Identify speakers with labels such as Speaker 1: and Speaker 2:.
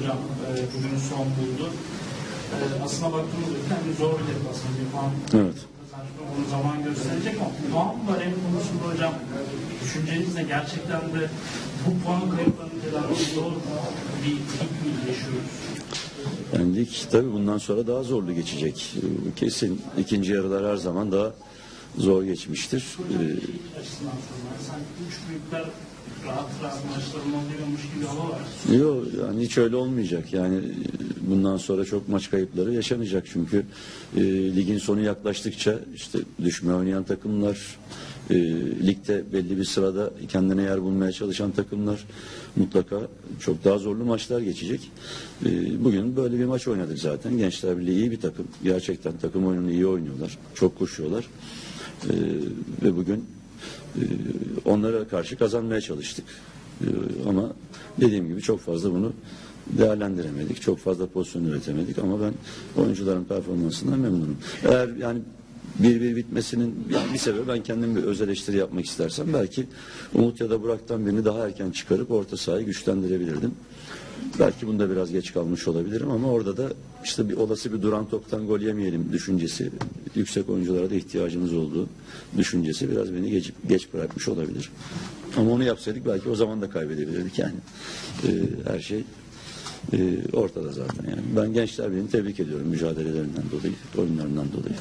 Speaker 1: Hocam e, bugünün son buldu. E, aslına baktığımızda kendi zor bir deplasman. Bir puan
Speaker 2: Evet.
Speaker 1: onu zaman gösterecek ama puan baremi konusunda hocam düşünceniz ne? Gerçekten de bu puan kayıplarının tedavisi zor bir lig mi yaşıyoruz?
Speaker 2: Yani lig tabii bundan sonra daha zorlu geçecek. Kesin ikinci yarılar her zaman daha zor geçmiştir. Ee,
Speaker 1: rahat rahat gibi hava var.
Speaker 2: Yok yani hiç öyle olmayacak. Yani e, bundan sonra çok maç kayıpları yaşanacak çünkü e, ligin sonu yaklaştıkça işte düşme oynayan takımlar, e, ligde belli bir sırada kendine yer bulmaya çalışan takımlar mutlaka çok daha zorlu maçlar geçecek. E, bugün böyle bir maç oynadık zaten. Gençler Birliği iyi bir takım. Gerçekten takım oyununu iyi oynuyorlar. Çok koşuyorlar. E, ve bugün e, onlara karşı kazanmaya çalıştık. E, ama dediğim gibi çok fazla bunu değerlendiremedik. Çok fazla pozisyon üretemedik ama ben oyuncuların performansından memnunum. Eğer yani bir bir bitmesinin bir sebebi ben kendim bir öz eleştiri yapmak istersem belki Umut ya da Burak'tan birini daha erken çıkarıp orta sahayı güçlendirebilirdim. Belki bunda biraz geç kalmış olabilirim ama orada da işte bir olası bir duran toptan gol yemeyelim düşüncesi, yüksek oyunculara da ihtiyacımız olduğu düşüncesi biraz beni geç, geç bırakmış olabilir. Ama onu yapsaydık belki o zaman da kaybedebilirdik yani. Ee, her şey e, ortada zaten yani. Ben Gençler Birliği'ni tebrik ediyorum mücadelelerinden dolayı, oyunlarından dolayı.